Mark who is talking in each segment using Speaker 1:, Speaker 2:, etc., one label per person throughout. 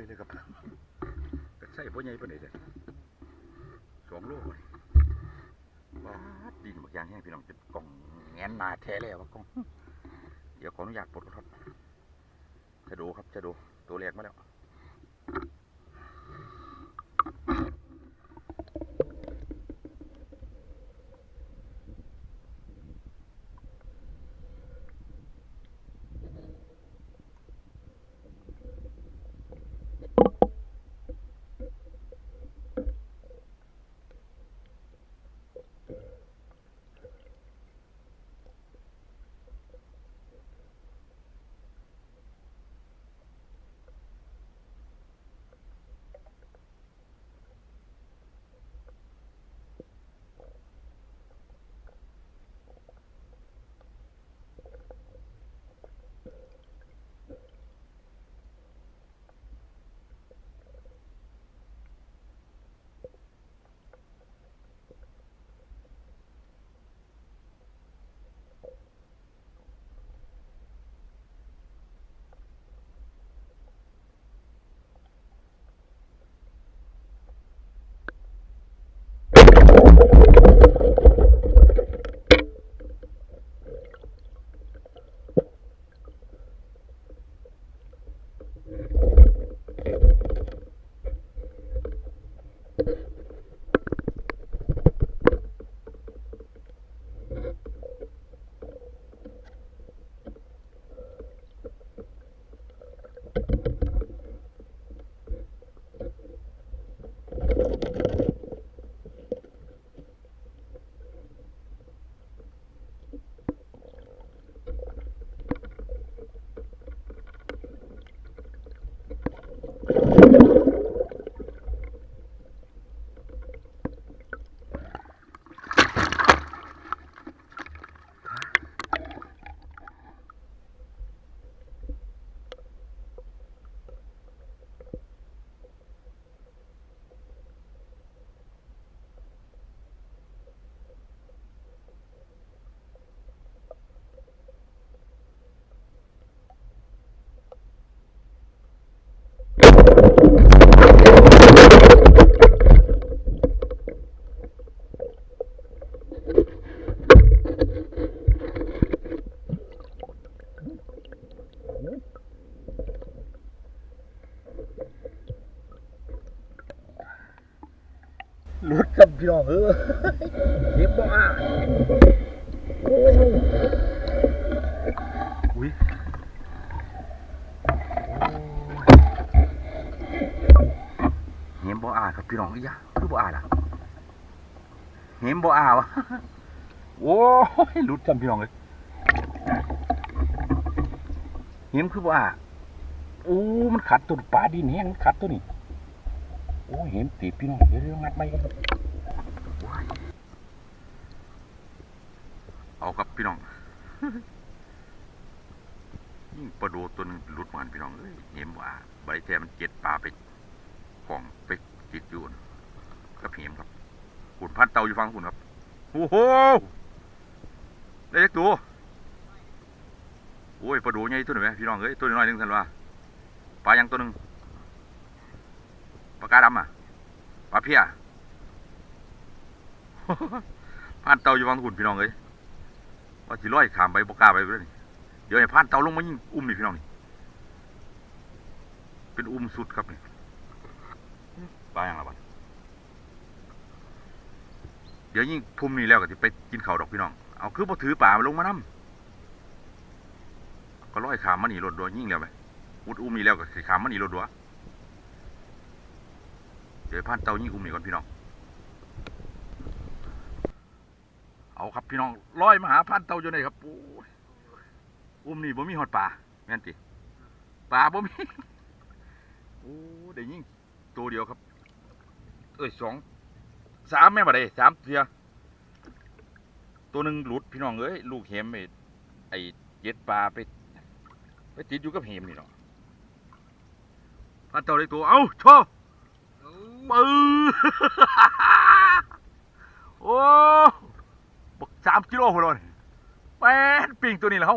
Speaker 1: กล่องเงยเลยครับก็ใช่พ่อใหญ่ปานไหนเด้อสองโลกเลยบาดินบักอยางแห้งพี่น้องจะกล่องแงนหนาแท้แล้วว่ากล่อง เดี๋ยวขออนุญาตปลดก่อนครับจะดูครับจะดูตัวแรกมาแล้ว พี่น้องอีหยะคือบ่อ่าล่ะเห็มบ่อ่าวะโอ้ยหลุดกับพี่น้องเลยเห็มคือบ่อ่าโอ้มันขัดตัวปลาดินแห้งมันขัดตัวนี่โอ้เห็นตีพี่น้องเดี๋ยวเรื่องงัดไปกันเอาครับพี่น้องยิ่งปลาโดตัวหนึงหลุดมันพี่น้องเอ้ยเห็นว่าใบแท้มันเจ็ดปลาไปของไป ติดอยู่นะกับเห็มครับขุนพันเตาอยู่ฟังคุณครับโอ้โหได้เล็กตัวโอ้ยปลาโดใหญ่ตัวหนึ่งไหมพี่น้องเอ้ยตัวน้อยหนึ่งทันว่าปลายังตัวหนึ่งปลากกาดำอะปลาเพียผ่านเตาอยู่วังหุ่นพี่น้องเอ้ยว่าสิร้อยขามไปปลากกล้าไปเลยนี่เดี๋ยวให้ผ่านเตาลงมายิงอุ้มนี่พี่น้องนี่เป็นอุ้มสุดครับนี่ ปลาอย่างละบัดเดี๋ยวยิ่งพุ่มนี่แล้วก็จะไปกินข้าวดอกพี่น้อง เอาคือพอถือป่ามาลงมานํก็ร้อยขามมานี่รถดัวยิ่งแล้วไหมอุดอุ้มนี่แล้วก็สิขามมานี่รถดัวเดี๋ยวพันเตายิ่งอุ้มนี่ก่อนพี่น้อง เอาครับพี่น้องร้อยมาหาพันเตาอยู่ไหนครับอุ้มนี่บ่มีหอดป่าแม่นติป่าบ่มีโอ้ได้ยิงตัวเดียวครับ เอ้ยสองสามแม่บ่ได้สามเทียตัวหนึ่งหลุดพี่น้องเอ้ยลูกเห็มไอ้ไอ้เจ็ดปลาไป ไปติดอยู่กับเฮมนี่เนาะพันเต่าได้ตัวเอ้าโชว์ปื้อโอ้บักสามกิโลพอเลยแป้นปิงตัวนี้แล้ว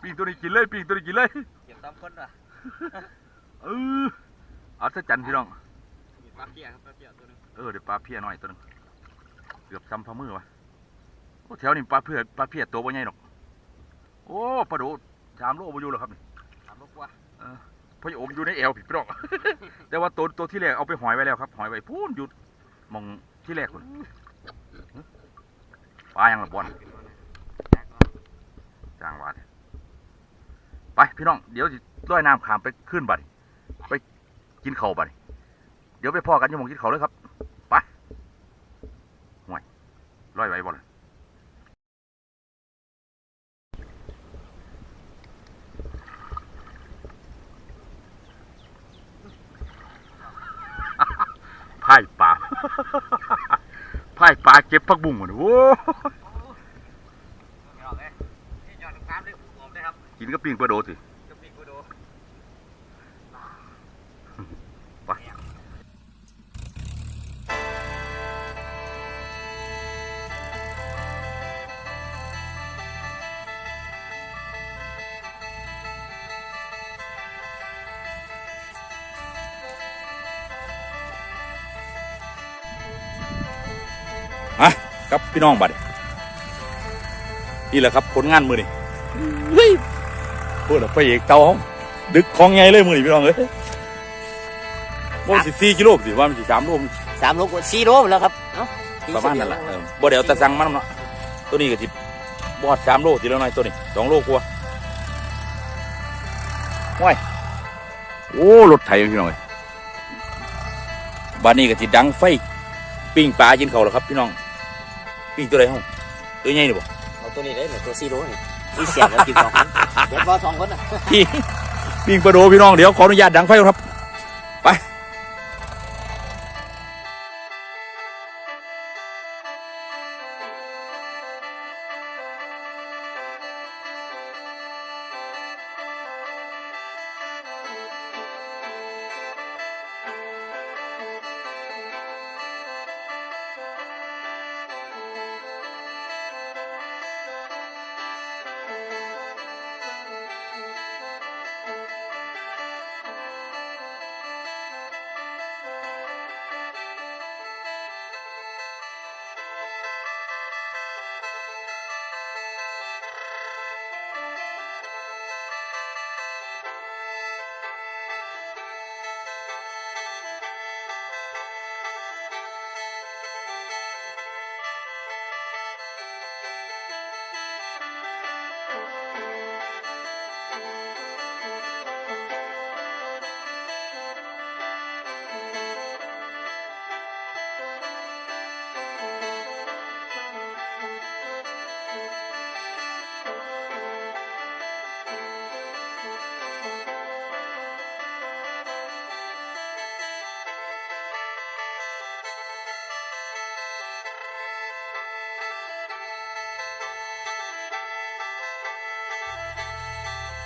Speaker 1: ปิงตัวนี้กินเลยปิงตัวนี้กินเลย
Speaker 2: เก็บตามคนว่ะ
Speaker 1: เออเอาซะจันพี่น้อง
Speaker 2: มี ปลาเกียครับปลาเกียตัวหนึง
Speaker 1: เออเดี๋ยวปลาเพี้ยหน่อยตัวหนึงเกือบซ้ำพะมือวะโอ้แถวนี้ปลาเพี้ยปลาเพี้ยตัวบ่ใหญ่หรอกโอ้ปลาโดสามโลบ่อยู่หรอกครับนี่
Speaker 2: ถามลูกว่า
Speaker 1: พ่อโอมอยู่ในเอวผิดพี่น้องแต่ว่าตัวตัวที่แรกเอาไปหอยไว้แล้วครับ หอยไว้พูนหยุดมองที่แรกคนปลายังละบอลจางหวาดไปพี่น้องเดี๋ยวสิร้อยน้ำขามไปขึ้นบัดนี้ไปกินข้าวบัดนี้ เดี๋ยวไปพ่อกันอยังมองกินข้าวเลยครับไปห่วยร้อยไว้บอลพายป่าพายป่าเก็บผักบุ้งหมดโว้
Speaker 2: ไม่ออกเลยนี่ยอดลูกค้าได้ผมได้ครับ
Speaker 1: กินกับปิ้งปลาโดสิ ฮะครับพี่น้องบัดนี้นี่แหละครับผลงานมือนี่เฮ้ยพูดแล้วพระเอกเตาเขาดึกของไงเลยมือนี่พี่น้องเอ้ยว่าสิสี่กิโลสิว่ามันสิสามโล
Speaker 2: สามโลกว่าสี่โลแล้วครับเอ้า
Speaker 1: ประมาณนั้นแหละเออบ่เดี๋ยวแต่สั่งมันเนาะตัวนี้ก็สิบอดสามโลทีละหน่อยตัวนี้สองโลกว่าว้ายโอ้รถไถพี่น้องเอ้ยบ้านนี้ก็สิดังไฟปิ้งปลากินเขาวแล้วครับพี่น้อง ปิ้งตัวใดห้องตัวใหญ่นี่บ่
Speaker 2: เอาตัวนี้ได้หนึ่งตัวสี่โลนี่ที่เสียบแล้วกินสองคนเดี๋ยวพอสองคนอะ
Speaker 1: พี่ปิ้งปลาโดพี่น้องเดี๋ยวขออนุญาตดังไฟก่อนครับ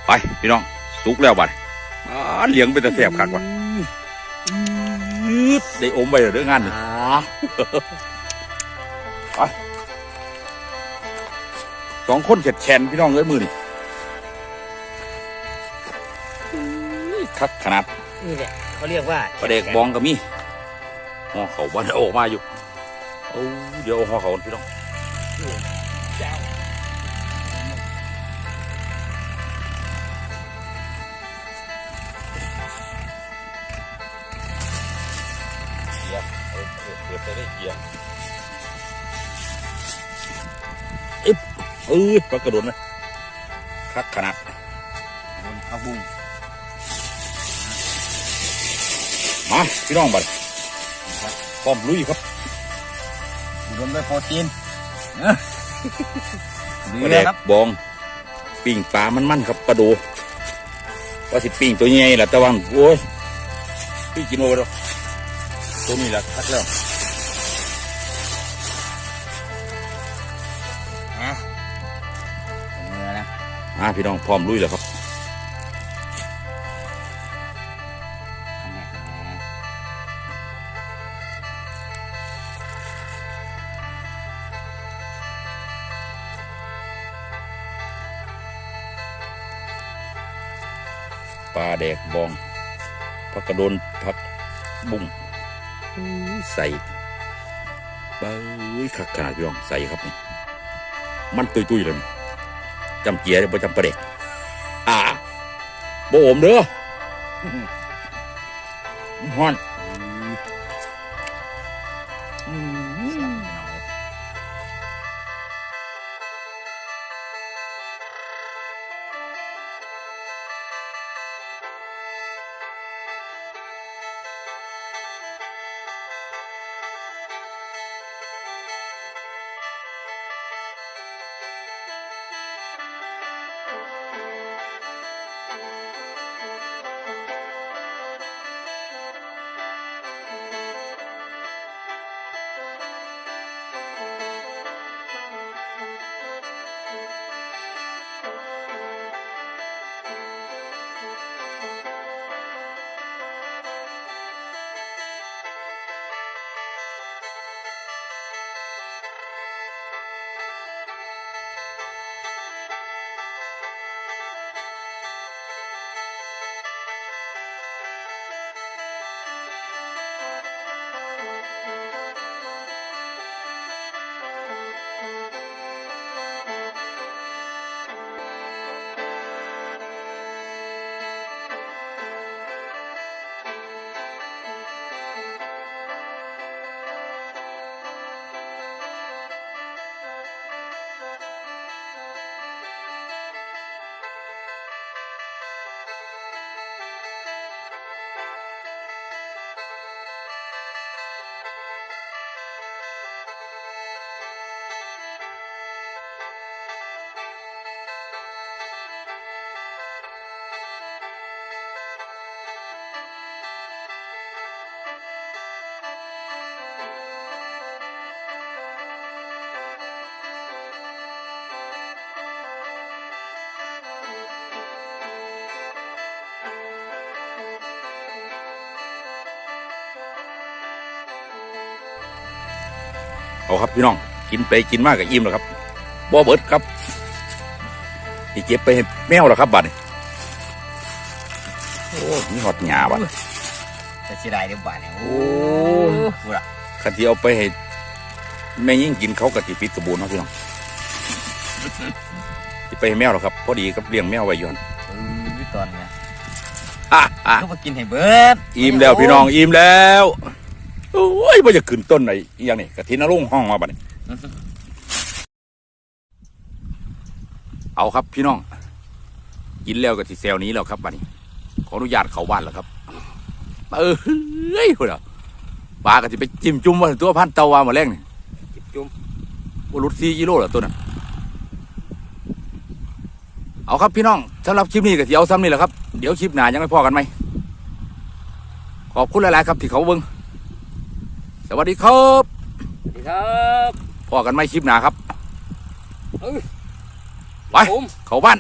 Speaker 1: ไปพี่น้องสุกแล้วบัดอ่าเลี้ยงเป็นตะแสบคักว่ะอื้อได้อมไปเหรอเรื่องงานนี่
Speaker 2: อ่า
Speaker 1: สองคนแขนแขนพี่น้องเอ้ยมือนี่อื้อคักขนาด
Speaker 2: นี่แหละเขาเรียกว่า
Speaker 1: ประเด็กบองก็มีห่อเขาบ้านเอาออกมาอยู่ เอาเดี๋ยวเอาห่อเขาก่อนพี่น้อง อเออเปิดไปได้เกียร์อึ๊บเออปลากระโดดนะคักขนาด
Speaker 2: บนผักบุ้ง
Speaker 1: มาพี่น้องบัดพร้อมลุยครับ
Speaker 2: อุดมด้วยโปรตีน
Speaker 1: ปลาแดกบองปิ้งปลามันมันๆครับปลาโดูว่าสิปิ้งตัวใหญ่แหละแต่ว่าโอ้ยพี่กินโอ้ยแล้วตัวนี้แหละคัดแล้ว
Speaker 2: อ่า
Speaker 1: พี่น้องพร้อมลุยแล้วครับปลาแดกบองผักกระโดนผักบุ้งใส่เบ้ยขักขนาดพี่น้องใส่ครับนี่มันตุยตุยๆเลย จำเกียร์บ่จำประเด็กอ่าโบอมเด้ออื้อฮ้อน เอาครับพี่น้องกินไปกินมากกับอิ่มแล้วครับบ่เบิดครับที่เก็บไปให้แมวแล้วครับบัดนี้โอ้มีหอดหยาบัด
Speaker 2: จะเสียดายเดี๋ยวบ่ายเนี่ยโอ้
Speaker 1: โอ้
Speaker 2: พูดอะ
Speaker 1: คันที่เอาไปให้แม่ยิ่งกินเขากะติปิดกระบูนเนาะพี่น้องสิไปให้แมวหรอกครับพอดีกับเลี้ยงแมวไว้อยู่หั่น
Speaker 2: เออตอนเนี้ย
Speaker 1: อะอะ
Speaker 2: ก็มากินให้เบิด
Speaker 1: อิ่มแล้วพี่น้องอิ่มแล้ว โอ้ยว่าจะขึ้นต้นไหนอหย่างนี้กะทินรุ่งห้องมาบัดนี้ เอาครับพี่น้อง กินแล้วก็สิแซวหนี้แล้วครับบัดนี้ ขออนุญาตเข้าบ้านแล้วครับ เออเฮ้ยพุ่นอะปลาก็สิไปจิ้มจุ่มว่าตัวพันเตาวาหมดแรงนี่
Speaker 2: จุ่ม
Speaker 1: ว่ารุดซีกิโลเหรอตัวนั้นเอาครับพี่น้องสำหรับคลิปนี้ก็สิเอาซ้ำนี่แหละครับ เดี๋ยวคลิปหน้ายังไม่พอกันไหมขอบคุณหลาย ๆ ครับที่เขาเบิ้ง สวัสดีครับ
Speaker 2: สวัสดีครับ
Speaker 1: พอกันไหมคลิปหน้าครับ
Speaker 2: เอ้ย
Speaker 1: ไป
Speaker 2: ผม
Speaker 1: เข้าบ้าน